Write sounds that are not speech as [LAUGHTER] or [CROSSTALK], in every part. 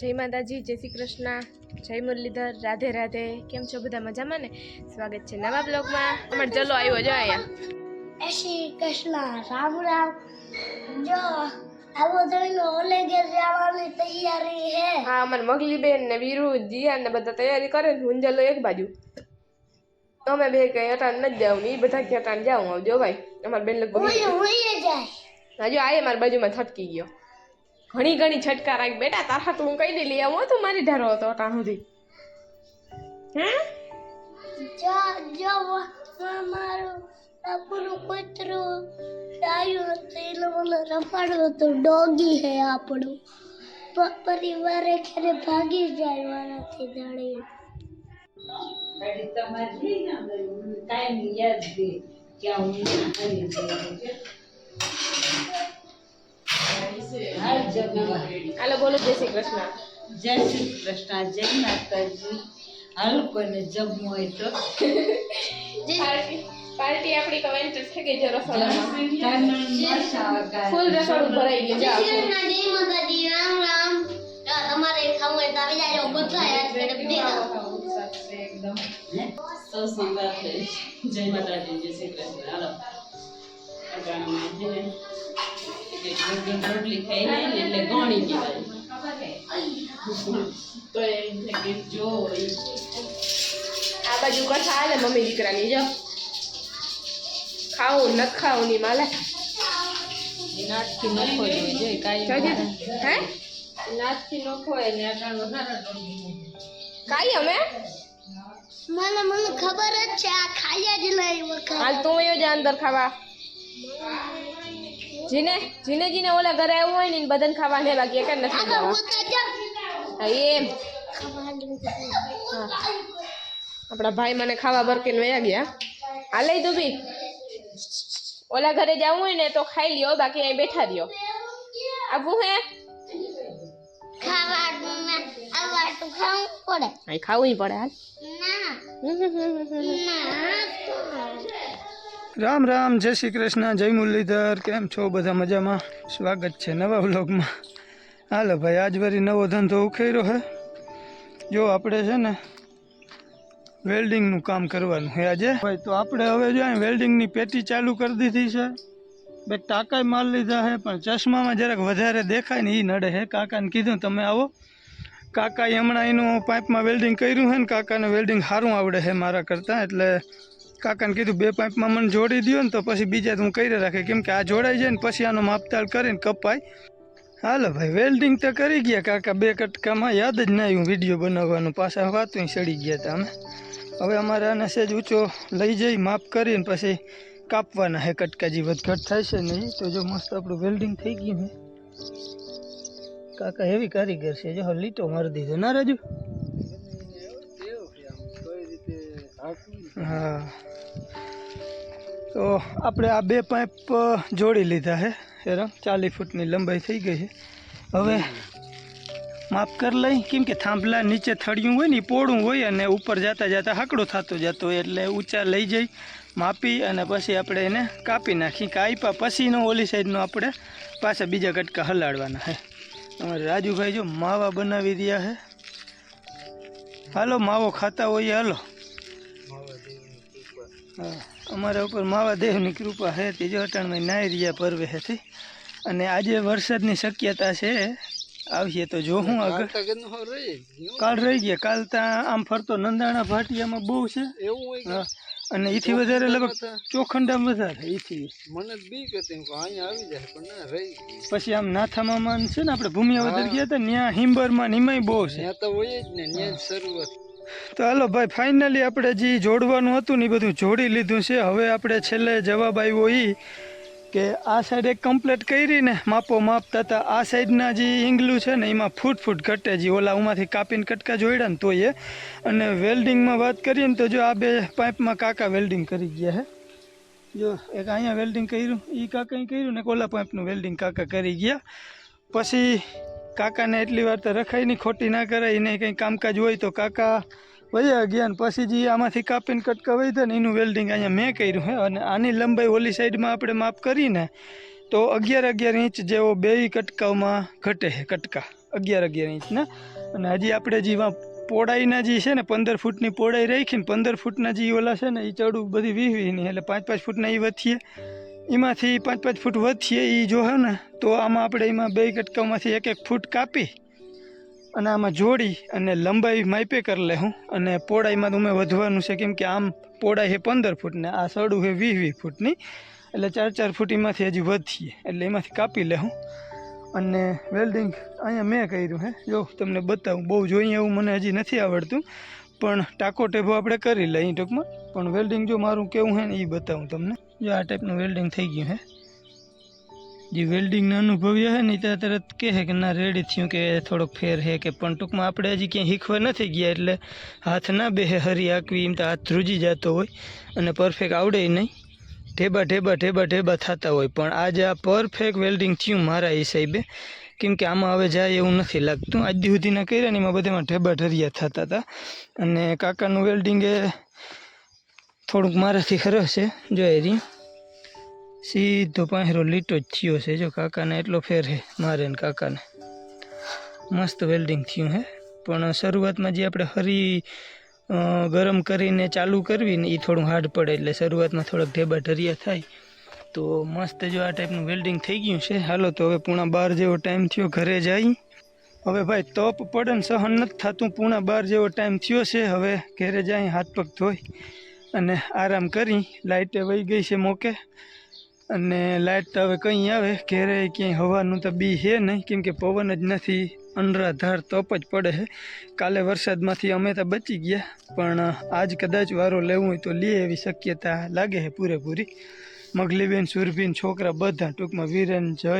જય માતાજી જય શ્રી કૃષ્ણ જય મુરલીધર રાધે રાધે. કેમ છો બધા મજામાં ને? સ્વાગત છે નવા બ્લોગમાં. અમાર ચલો આવ્યો જો અહીંયા. શ્રી કૃષ્ણ રામ રામ. જો આવો જોઈને ઓલે ઘેર જવાની તૈયારી હે. હા અમારે મગલીબેન ને વીરુ જીયા ને બધા તૈયારી કરે ને હુંજલો એક બાજુ. અમે બે કઈ અટાણ નથી જાવ ને એ બધા કે અટાણ જાઉં આવજો ભાઈ. અમાર બેન લગભગ હજુ આયે મારી બાજુમાં થટકી ગયો. ઘણી ઘણી છટકા રાખ. બેટા તારા તું કઈ દે લઈ આવું તું મારી ધારો હતો ત્યાં સુધી. હે? જો જો મારો આપણો કૂતરો આવ્યો હતો એટલે મને રમાડવું હતો. ડોગી હે આપણું. પરિવારે ઘરે ભાગી જાય મારાથી દળી તમારી યાદ દે ક્યાં હું હાલ બોલો જય શ્રી કૃષ્ણ. જય શ્રી કૃષ્ણ જય માતાજી. હાલ કોઈને જમવું હોય તો. પાર્ટી પાર્ટી આપણી કમેન્ટ છે કે છે રસોડામાં. ફૂલ રસોડું ભરાઈ ગયું. આખું. જય માતાજી રામ રામ. તમારે ખાવું હોય તો આવી જાય બધા યાદ કરે એકદમ. સૌ સુંદર જય માતાજી જય શ્રી કૃષ્ણ. હાલો. અટાણામાં છે ને રોટલી ખાઈ ને એટલે ગોણી કહેવાય તો એ કે જો આ બાજુ કથા હાલે મમ્મી દીકરાની જો. ખાવું ન ખાવું ની માલે. નાટથી નખો જોઈએ જોઈ કાંઈ હે? નાટથી નખો ને અટાણો કાઈ અમે? મને મને ખબર જ છે આ ખાઈ જ નહીં હાલ તું વયો જા અંદર ખાવા. જીને જીને જીને ઓલા ઘરે આવ્યું હોય ને બદન બધાને ખાવા ને બાકી એક નથી ખાવા હા, એમ. આપણા ભાઈ મને ખાવા બરકીને વયા ગયા. હાલે તું બી ઓલા ઘરે જવું હોય ને તો ખાઈ લ્યો બાકી અહીં બેઠા રહ્યો. આવું હે? ખાવું પડે. ખાવું પડે હાલ. ના. રામ રામ, જય શ્રી કૃષ્ણ, જય મુરલીધર, કેમ છો? બધા મજામાં? સ્વાગત છે નવા વ્લોગમાં. હાલો ભાઈ, આજ વરી નવો ધંધો ઉખેર્યો હે. જો આપણે છે ને વેલ્ડિંગનું કામ કરવાનું હે આજે. ભાઈ, તો આપણે હવે જો વેલ્ડિંગની પેટી ચાલુ કરી દીધી છે. બે ટાંકાય માર લીધા હે, પણ ચશ્મામાં જરાક વધારે દેખાય ને એ નડે હે. કાકાને કીધું, તમે આવો. કાકાએ હમણાં એનું પાઇપમાં વેલ્ડિંગ કર્યું છે ને કાકાને વેલ્ડિંગ સારું આવડે છે મારા કરતાં, એટલે કાકાને કીધું બે પાઇપમાં મને જોડી દ્યો ને તો પછી બીજા તો હું કરી રાખે. કેમ કે આ જોડાઈ જાય ને પછી આનો માપતાળ કરીને કપાય. હાલો ભાઈ વેલ્ડિંગ તો કરી ગયા કાકા બે કટકામાં યાદ જ ના આવ્યું વીડિયો બનાવવાનું. પાછા વાતું સડી ગયા હતા અમે. હવે અમારે આને સેજ ઊંચો લઈ જઈ માપ કરીને પછી કાપવાના હે કટકા જે વધઘટ થાય છે ને. તો જો મસ્ત આપણું વેલ્ડિંગ થઈ ગયું હે. કાકા એવી કારીગર છે જો લીટો મારી દીધો. ના રાજુ? હા. તો આપણે આ બે પાઇપ જોડી લીધા છે. એરા ચાલીસ ફૂટની લંબાઈ થઈ ગઈ છે. હવે માફ કરી લઈ, કેમ કે થાંભલા નીચે થળિયું હોય ને પોળું હોય અને ઉપર જતા જતા હાકડું થતું જતું હોય એટલે ઊંચા લઈ જઈ, માપી અને પછી આપણે એને કાપી નાખી. કાપ્યા પછીનો ઓલી સાઈડનો આપણે પાછા બીજા કટકા હલાડવાના છે. અમારે રાજુભાઈ જો માવા બનાવી રહ્યા છે. હાલો, માવો ખાતા હોઈએ, હાલો. અમારા ઉપર માવાદેવની કૃપા છે તે જો અટાણમાં નાઈ રહ્યા પરવે હેથી અને આજે વરસાદની શક્યતા છે આવીએ તો જો હું આગળ. કાલ રહી. ગયા. કાલ ત્યાં આમ ફરતો નંદાણા ભાટિયામાં બહુ છે. હા. અને એથી વધારે લગભગ ચોખંડામાં વધારે એથી મને બીક હતી. અહીંયા આવી જાય પણ ના રહી પછી આમ નાથામાં છે ને આપણે ભૂમિયા વધારે ગયા હતા ત્યાં હિમ્બરમાં ને બહુ છે. ત્યાં તો હોય જ ને ત્યાં શરૂઆત. તો હાલો ભાઈ ફાઇનલી આપણે જે જોડવાનું હતું ને એ બધું જોડી લીધું છે. હવે આપણે છેલ્લે જવાબ આવ્યો એ કે આ સાઈડ એક કમ્પ્લેટ કરીને માપો માપતા હતા આ સાઈડના જે ઈંગલું છે ને એમાં ફૂટ ફૂટ ઘટે જે ઓલા ઉમાંથી કાપીને કટકા જોડ્યા ને તો એ અને વેલ્ડિંગમાં વાત કરીએ ને તો જો આ બે પાઇપમાં કાકા વેલ્ડિંગ કરી ગયા હે. જો એક અહીંયા વેલ્ડિંગ કર્યું એ કાકાએ કર્યું ને એક ઓલા પાઇપનું વેલ્ડિંગ કાકા કરી ગયા. પછી કાકાને એટલી વાર તો રખાય નહીં, ખોટી ના કરાય, એને કંઈ કામકાજ હોય તો કાકા વયા ગયા પછી જે આમાંથી કાપીને કટકા વહી ને એનું વેલ્ડિંગ અહીંયા મેં કર્યું હે. અને આની લંબાઈ ઓલી સાઈડમાં આપણે માપ કરીને તો અગિયાર અગિયાર ઇંચ જેવો બે કટકાઓમાં ઘટે છે કટકા, અગિયાર અગિયાર ઇંચના અને હજી આપણે જે પોળાઈના જે છે ને, પંદર ફૂટની પોળાઈ રાખીને, પંદર ફૂટના જે ઓલા છે ને એ ચડું બધી વીસ વીસની એટલે પાંચ પાંચ ફૂટના એ વધીએ. એમાંથી પાંચ પાંચ ફૂટ વધીએ એ જો હે ને, તો આમાં આપણે એમાં બે કટકામાંથી એક એક ફૂટ કાપી અને આમાં જોડી અને લંબાઈ માપે કરી લે હું. અને પોળાઈમાં તો મેં વધવાનું છે, કેમ કે આમ પોળાઈ છે પંદર ફૂટને આ સડું છે વીસ વીસ ફૂટની. એટલે ચાર ચાર ફૂટ એમાંથી હજી વધીએ, એટલે એમાંથી કાપી લે હું. અને વેલ્ડિંગ અહીંયા મેં કર્યું હે. જો તમને બતાવું, બહુ જોઈએ એવું મને હજી નથી આવડતું, પણ ટાકો ટેભો આપણે કરી લઈએ ટૂંકમાં. પણ વેલ્ડિંગ જો મારું કેવું છે ને એ બતાવું તમને. જો આ ટાઈપનું વેલ્ડિંગ થઈ ગયું હે. જે વેલ્ડિંગના અનુભવ્ય છે ને ત્યાં તરત કહે કે ના રેડી થયું કે થોડોક ફેર છે કે પણ ટૂંકમાં આપણે હજી ક્યાંય શીખવા નથી ગયા એટલે હાથ ના બેહે, હરી આકવી એમ તો હાથ ધ્રુજી જતો હોય અને પરફેક્ટ આવડે નહીં. ઢેબા ઢેબા ઢેબા ઢેબા થતા હોય પણ આજે આ પરફેક્ટ વેલ્ડિંગ થયું મારા હિસાબે, કેમ કે આમાં હવે જાય એવું નથી લાગતું. આજ દી સુધીના કર્યા ને એમાં બધામાં ઢેબા ઢરિયા થતા હતા. અને કાકાનું વેલ્ડિંગ એ થોડુંક મારાથી ખરસ છે જોઈ રહી સીધો પાંહેરો લીટો જ થયો છે, જો કાકાને એટલો ફેર છે મારે ને કાકાને. મસ્ત વેલ્ડિંગ થયું હે. પણ શરૂઆતમાં જે આપણે હરી ગરમ કરીને ચાલુ કરવી ને એ થોડું હાર્ડ પડે એટલે શરૂઆતમાં થોડાક ઢેબા ઢરિયા થાય. તો મસ્ત જો આ ટાઈપનું વેલ્ડિંગ થઈ ગયું છે. હાલો તો હવે પૂણા બાર જેવો ટાઈમ થયો, ઘરે જઈ હવે ભાઈ તપ પડે ને સહન નથી થતું. પૂણા બાર જેવો ટાઈમ થયો છે. હવે ઘરે જાય, હાથ પગ ધોઈ. અને આરામ કરી લાઇટે વહી ગઈ છે મોકે. અને લાઇટ હવે કંઈ આવે, ઘેરે ક્યાંય હવાનું તો બી છે નહીં, કેમ કે પવન જ નથી, અનરાધાર તપ જ પડે છે. કાલે વરસાદમાંથી અમે તો બચી ગયા, પણ આજ કદાચ વારો લેવું હોય તો લે એવી શક્યતા લાગે છે પૂરેપૂરી. મગલીબેન, સુરભીન છોકરા બધા ટૂંકમાં વીરેન, જય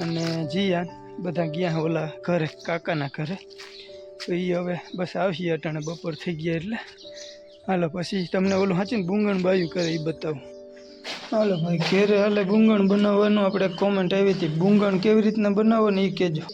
અને જીયાન બધા ગયા ઓલા ઘરે, કાકાના ઘરે. તો એ હવે બસ આવશે અટાણે, બપોર થઈ ગયા એટલે. હાલો પછી તમને ઓલું હાચીને બુંગણ બાયું કરે એ બતાવું. હાલો ભાઈ ઘેરે હાલે બુંગણ બનાવવાનું. આપણે કોમેન્ટ આવી હતી. બુંગણ કેવી રીતના બનાવવાનું એ કહેજો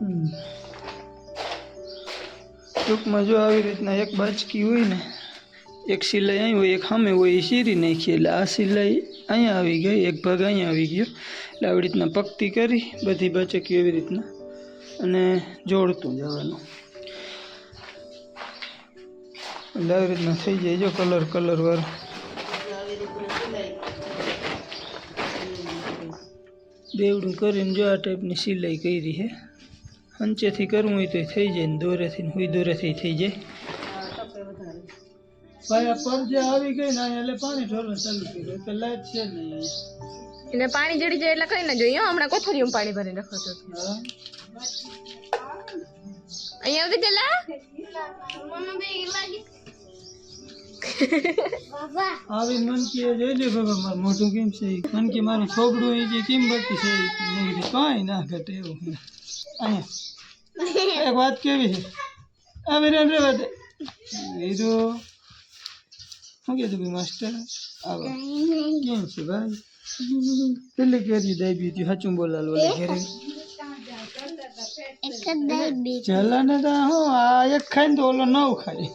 હમ. ટૂંકમાં જો આવી રીતના એક બાચકી હોય ને, એક સિલાઈ અહીં હોય, એક સામે હોય એ સીરી નાખીએ એટલે આ સિલાઈ અહીંયા આવી ગઈ, એક ભાગ અહીંયા આવી ગયો. એટલે આવી રીતના પક્તિ કરી, બધી બાચકી એવી રીતના, અને જોડતું જવાનું. એટલે આવી રીતના થઈ જાય, જો કલર કલર વાળું બેવડું કરીને જો આ ટાઈપની સિલાઈ કરી છે હંચેથી કરવું હોય તો થઈ જાય ને દોરેથી ને હુઈ દોરેથી થઈ જાય. આ ટપે વધારે ભાઈ આ પરજે આવી ગઈ ને એટલે પાણી ઢોરવાનું ચાલુ કર્યું. એટલે લાઈટ છે નહીં એને પાણી જડી જાય એટલે કઈ ના જોઈએ. હો, હમણાં કોથળીમાં પાણી ભરીને રખો તો હા? અહીંયા આવતી પેલા? મને બી લાગી બાબા આવી મનકી એ જોઈ લે બાબા મારું મોઢું કેમ છે? ઈ. મનકી મારું છોકરું એ કે કેમ બગતી છે? ઈ. મેં કીધું કાંઈ ના ઘટે એવું. અહીંયા. એક વાત કેવી છે આવી રેમ રે વાત હીરો શું કીધું ભાઈ માસ્ટર આવો કેમ છે ભાઈ કેટલી કેરી દાબી હતી સાચું બોલાલ ઓલે ઘેરે એક જ દાબી જલાને તો હું આ એક ખાય ને તો ઓલો નવ ખાય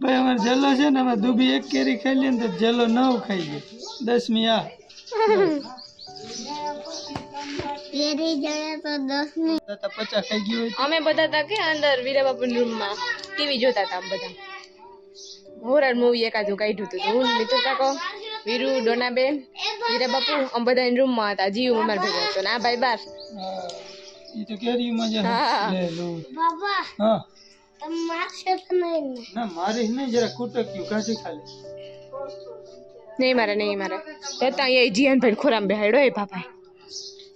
ભાઈ અમારે જલો છે ને અમે દુબી એક કેરી ખાઈ લઈએ ને તો જલો નવ ખાઈ ગયો દસમી આ કેરી જડે તો દસની તો પચાસ ખાઈ ગયું હોય. અમે બધા હતા કે અંદર વીરા બાપુની રૂમમાં ટીવી જોતા હતા આમ બધા. હોરર મૂવી એકાદું કાઢ્યું હતું તો. હું મિતુ કાકો વીરુ ડોનાબેન વીરા બાપુ અમે બધા રૂમમાં હતા. જીવ અમારા ભેગા હતો ને. આ ભાઈ બાર. હા એ તો કેરીમાં જ હા. લે લો. બાબા હા. તમે મારશો તો નહીં? ને ના મારી નહીં જરા કૂટક્યું કાઢી ખાલી. નહીં મારે નહીં મારે. જતા અહીંયા જીયાન ભાઈ ખોરામ બેહાડ્યો એ બાપા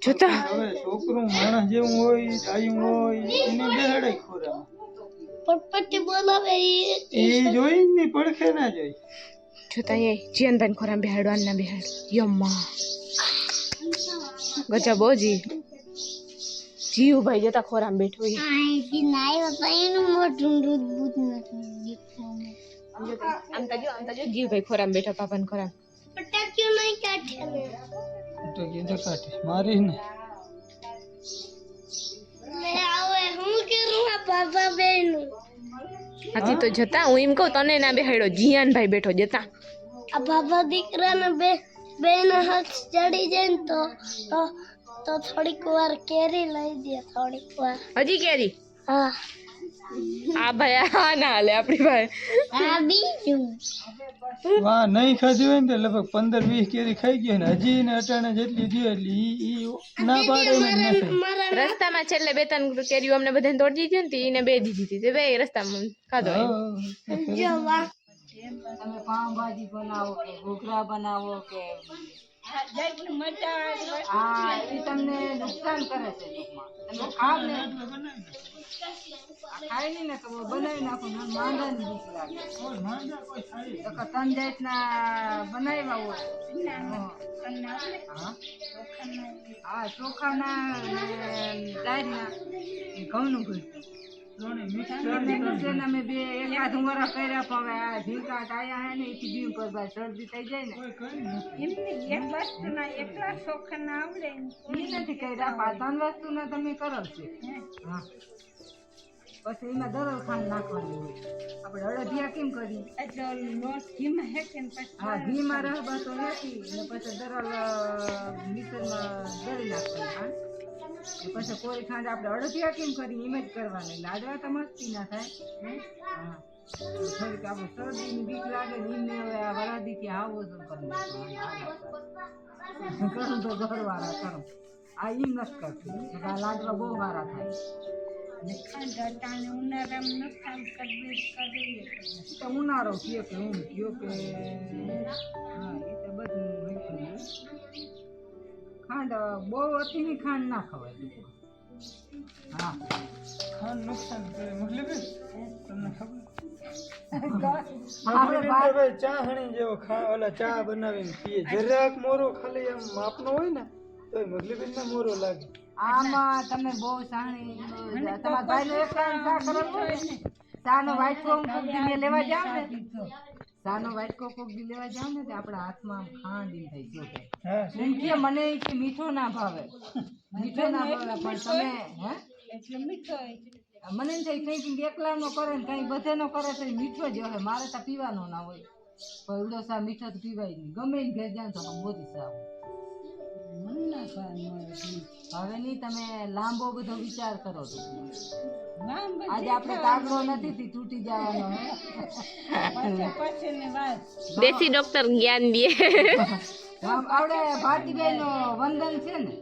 જોતા હવે છોકરું માણસ જેવું હોય આયું હોય એને બેહડે ખોરા પટપટી બોલાવે ઈ એ જોઈ ને પડખે ના જોઈ જોતા એ જીવનભાઈ ભાઈ ખોરામ બેહાડ્યો આના બેહાડ. યમ્મા. ગજા બોજી જીવભાઈ જતા ખોરામ બેઠો એ આમ તો જો આમ તો જો જીવભાઈ ખોરામ બેઠો પાપન ખોરામ પટાક્યો નહીં કાઢ. ને તો કીધું કાઢી. મારી ને. ને હવે હું કરું આ બાબા બેનું હજી તો જતા હું એમ કહું તને ના બેહાડ્યો જીયાનભાઈ બેઠો જતા. આ બાબા દીકરાને બે બેન હાથ ચડી જાય ને તો તો તો થોડીક વાર કેરી લઈ દે થોડીક વાર. હજી કેરી? હા. આ ભાઈ આ ના હાલે આપણી ભાઈ. આ બીજું. વાહ નહીં ખાધી હોય ને તો લગભગ પંદર વીસ કેરી ખાઈ ગઈ ને હજી ને અટાણે જેટલી દે એટલે ઈ ઈ ના પાડે રસ્તામાં છેલ્લે બે ત્રણ કેરીઓ અમને બધાને તોડી દીધી ને એને બે દીધી હતી. તે બે રસ્તામાં ખાધો તમે પાઉંભાજી બનાવો કે ઘૂઘરા બનાવો કે હા એ તમને નુકસાન કરે છે તમે ખાવ ને. આ નહીં ને તો બનાવી નાખો બીક લાગે. તો બનાવ્યા હોય. હા. હા? ચોખાના. ને દાળના. ને ઘઉંનું ઘૂંટણ અમે બે એકાદ ઉંમરા કર્યા પણ આ ઢીંકાટ આયા હે ને એથી બીમ પર શરદી થઈ જાય ને. ઈ નથી કર્યા પણ આ ત્રણ વસ્તુના તમે કરો છો. હા. પછી એમાં દરલ ખાંડ નાખવાની હોય. આપણે અડદિયા કેમ કરી હા ઘીમાં રહબા તો હેતી ને પછી દરલ મિક્સરમાં દળી નાખવાની ખાંડ પછી કોઈ ખાંડ આપણે અડદિયા કેમ કરી એમ જ કરવાની. લાડવા તો મસ્તી ના થાય. હા. થોડીક આપણે શરદીની બીક લાગે ને એમને હવે આ વરાદીથી આવો તો કરી તો ઘરવાળા કરું. આ ઈ નથી કરતી. આ લાડવા બહુ સારા થાય. તો ઉનાળો કયો કે હું કયો કે હા એ તો બધું હોય. ખાંડ બહુ અતિની ખાંડ ના ખવાય હા. ખાંડ નુકસાન કરે મુરલીબેન તમને ખબર? આપણે બા- ભાઈ ચા હણી જેવો ખા ઓલા ચા બનાવીને પીએ. જરાક મોરો ખાલી આમ માપનો હોય ને તો મુરલીબેન ને મોરો લાગે. આમાં તમે બહુ સાણી તમારા ભાઈ નો એક ચા ને. લેવા જાવ ને. ચાનો વાટકો કોક બી લેવા જાવ ને તો આપણા હાથમાં ખાંડ ઈ થઈ ગયો છે એમ કે મને કે મીઠો ના ભાવે. મીઠો ના ભાવે પણ તમે હે? મને એમ થાય કંઈક એકલાનો કરે ને કંઈ બધેનો કરે તો મીઠો જ હોય. મારે તો પીવાનો ના હોય. પણ ઉડો સા મીઠો તો પીવાય નહીં. ગમે ને ઘેર જાય તો મોદી સાવ હવે નહીં તમે લાંબો બધો વિચાર કરો છો. આજે આપણે તાગડો નથી તૂટી જવાનો હે? દેશી ડોક્ટર જ્ઞાન દે. આપણે ભાતીબેન નો વંદન છે ને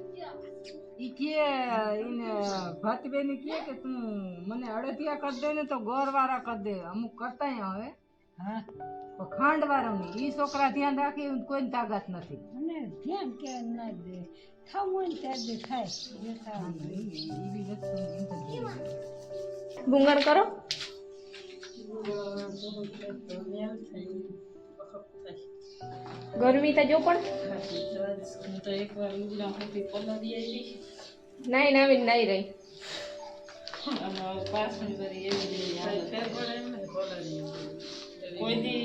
ઈ કે ઈને ભાતીબેન કે કે તું મને અડધિયા કરી દે ને તો ગોર વાળા કરી દે અમુક કરતા હવે. પણ ખાંડ વાળા ઈ છોકરા ધ્યાન રાખે કોઈ તાકાત નથી ઈ બી વસ્તુ એમ જ છે. ગુંગણ કરો ગરમી તો જો પણ હું તો એકવાર ઉગલા હોતી પલાળી આવી નાઈ નાવી નાઈ રહી અને કરી એવી. કોઈ દી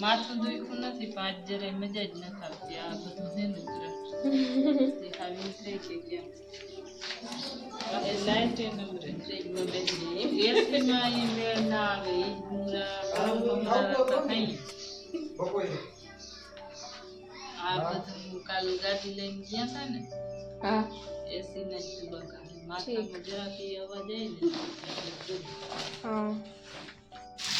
માથું દુખ્યું નથી પાંચ જરાય મજા જ નથી આવતી આ બધું છે ને આવી થઈ છે ક્યાં. લાઈટ નંબરે. એ મેળ ના આવે. આ બધું કાલે ગાડી લઈને ગયા હતા ને હા. એસી ના જ બગાડે. માથામાં જરાક અવાજ આવે ને હા.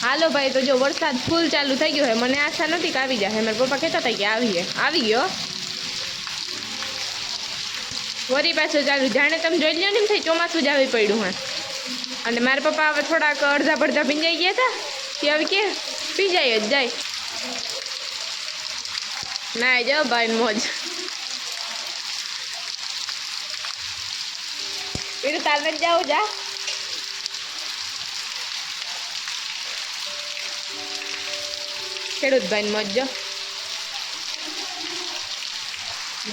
હાલો ભાઈ, તો જો વરસાદ ફૂલ ચાલુ થઈ ગયો હોય મને આશા નથી કે આવી જાય. મારા પપ્પા કહેતા હતા કે આવીએ આવી ગયો. વરી પાછું ચાલુ. જાણે તમે જોઈ લ્યો ને એમ થઈ ચોમાસું જ આવી પડ્યું હે અને મારા પપ્પા હવે થોડાક અડધા પડધા ભીંજાઈ ગયા હતા. તે હવે કે? ભીંજાઈ જ જાય. ના જાઓ ભાઈ મોજ. તાર જ જાઉં જા. ખેડૂત ભાઈ મોજ જો.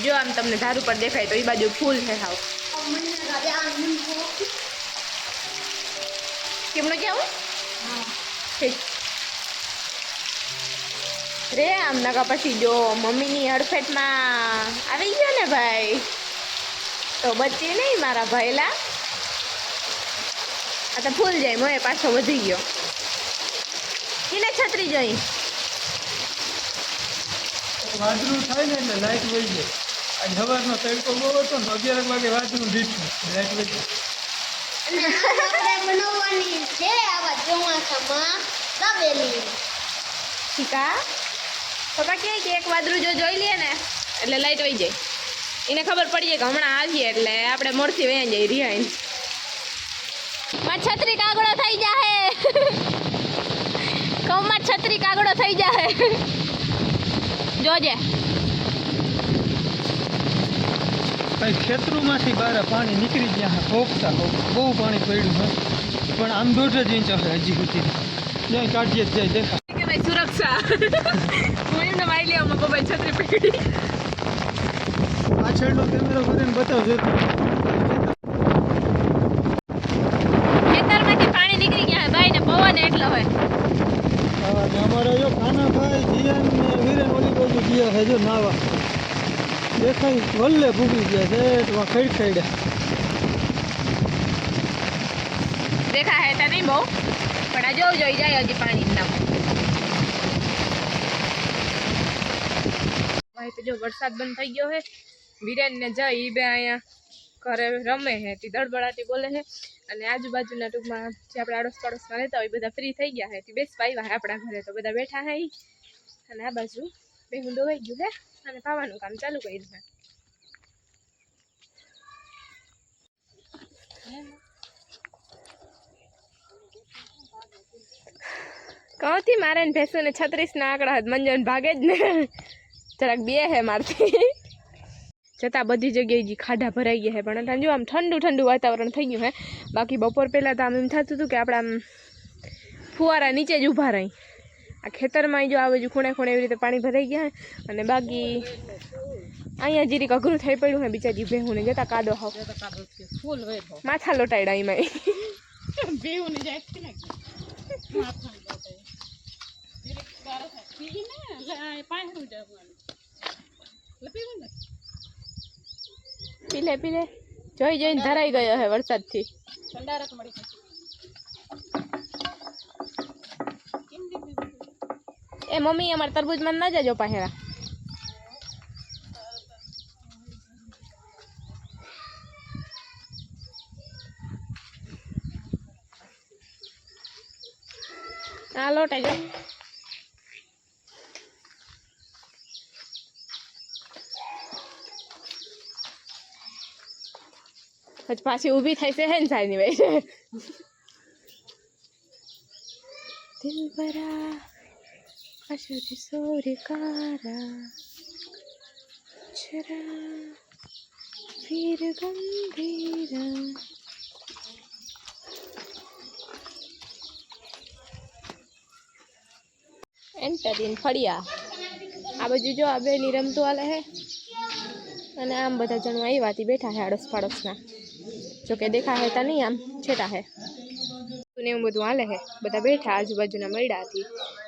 જો આમ તમને ધારું પર દેખાય તો એ બાજુ ફૂલ છે સાવ કેમનો કેવું રે આમ નકા પછી જો મમ્મીની હડફેટમાં આવી ગયો ને ભાઈ, તો બચી નહીં મારા ભાઈલા. આ તો ફૂલ જાય મોએ પાછો વધી ગયો. કિને છત્રી જોઈ. વાદળું થાય ને એટલે લાઇટ વહી જાય. આજ સવારનો તડકો બહુ હતો ને અગિયાર વાગે વાદળું દીઠું લાઇટ વહી જાય બનાવવાની છે આવા ચોમાસામાં દાબેલી ઠીકા પપ્પા કહે કે એક વાદળું જો જોઈ લઈએ ને એટલે લાઈટ વહી જાય. એને ખબર પડી કે હમણાં આવીએ એટલે આપણે મોડથી વહી જઈએ રિહાઈનમાં છત્રી કાગડો થઈ જાહે. [LAUGHS] કૌમાં છત્રી કાગડો થઈ જાહે. જોજે. ભાઈ ખેતરોમાંથી બહાર પાણી નીકળી ગયા હા હોક બહુ પાણી પડ્યું હોય પણ આમ દોઢ જ ઇંચ હોય હજી સુધી. જ્યાં કાઢીએ જ જાય દેખા કે ભાઈ સુરક્ષા. હું એમને મારી લેવા મારા પપ્પાએ છત્રી પકડી. પાછળનો કેમેરો કરીને બતાવજો ખેતરમાંથી પાણી નીકળી ગયા ભાઈ ને પવન એટલો હોય અમારા જો કાનાભાઈ જીયાન ને વીરેન ઓલી બાજુ ગયા છે જો નાવા. દેખાય, વલ્લે ભૂગી ગયા છે, એટલા ખડ ખડ્યા દેખા હે નહીં બહુ? પણ આ જોવું જોઈ જાય હજી પાણી ના ભાઈ તો જો વરસાદ બંધ થઈ ગયો હે વિરેન ને ઈ બે અહીંયા ઘરે રમે હે તે દડબડાટી બોલે હે અને આજુબાજુના ટૂંકમાં જે આપણે આડોશ પાડોશમાં રહેતા હોય બધા ફ્રી થઈ ગયા હે. બેસવા આવ્યા હે આપણા ઘરે તો બધા બેઠા હે અને આ બાજુ બે હુંડો વહી ગયું હે અને પાવાનું કામ ચાલુ કર્યું છે કહતી મારે ને ભેંસો ને છત્રીસ ના આંકડા મંજન ભાગે જ ને. જરાક બે હે મારથી. જતાં બધી જગ્યાએ જે ખાડા ભરાઈ ગયા હે પણ અત્યારે જો આમ ઠંડુ ઠંડુ વાતાવરણ થઈ ગયું હે બાકી બપોર પહેલાં તો આમ એમ થતું હતું કે આપણે આમ ફુવારા નીચે જ ઊભા રહી. આ ખેતરમાં જો આ બાજુ ખૂણે ખૂણે એવી રીતે પાણી ભરાઈ ગયા હે અને બાકી અહીંયા જીરીક અઘરું થઈ પડ્યું હે બિચારી ભેહું ને જતા કાદો હાવ ફૂલ હોય તો. માથા લોટાડ્યા એમાં બેવું ને. જાય છે ને માથા પી ને એટલે પાંચરું જવાનું એટલે પીવું ને પીલે પીલે. જોઈ જોઈને ધરાઈ ગયો હે વરસાદથી. ઠંડારક મળી એ મમ્મી અમારે તરબૂજમાં ના જજો પહેરા. આ લોટે જો પછી પાછી ઊભી થઈ છે હે ને સાઈડની ભાઈ દિલ ભરા અશુદ્ધ સૂર્યકારા છરા વીર ગંભીર. એન્ટર ઇન ફળિયા. આ બાજુ જો આ બેની રમતું આલે હે. અને આમ બધા જણો આવ્યાથી બેઠા છે આડોશ પાડોશના. જોકે દેખા હે તા નહીં આમ છેટા હે ને એવું બધું હાલે હે બધા બેઠા આજુબાજુના મળ્યાથી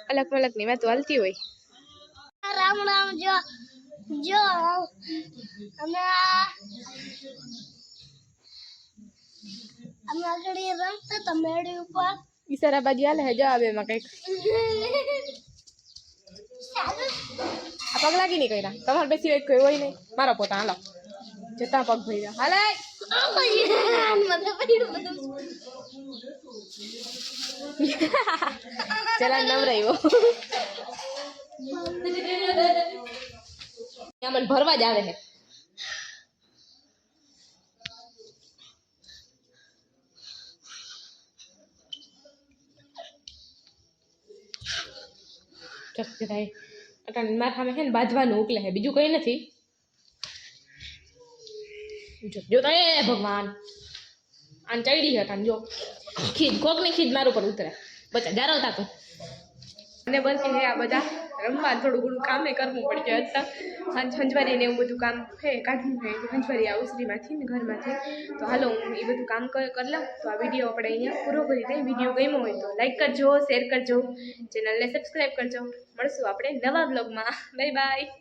અલગ મલકની વાતો હાલતી હોય રામ રામ જો જો અમે આ- અમે આગળ એ રમતા હતા મેળી ઉપર ઈશારા બાજુ હાલે હે જવાબ એમાં કંઈક આ પગ લાગી નહીં કર્યા તમારે બેસી હોય કોઈ હોય નહીં મારો પોતા હાલો જતા પગ ભર્યા હાલે મને પડ્યું બધું ચલા નવરાયો મને ભરવા જ આવે છે ચકચે થાય અટાણે મારા સામે છે ને બાજવાનું ઉકલે છે બીજું કંઈ નથી. જો જો તો એ ભગવાન. આને ચડી છે અટાણે જો. ખીજ, કોકની ખીજ મારું પર ઉતરે. બચા, જારો તો અને બસ એ આ બધા રમવા થોડું ઘણું કામે કરવું પડશે હતા હંજ હંજવારી ને એવું બધું કામ છે, કાઢવું છે. સંજવારી આ ઉસરીમાંથી ને ઘરમાંથી. તો હાલો, હું એ બધું કામ કર, કરી લઉં. તો આ વીડિયો આપણે અહીંયા પૂરો કરી દઈએ. વીડિયો ગમ્યો હોય તો લાઈક કરજો શેર કરજો. ચેનલને સબસ્ક્રાઈબ કરજો. મળશું આપણે નવા બ્લોગમાં બાય બાય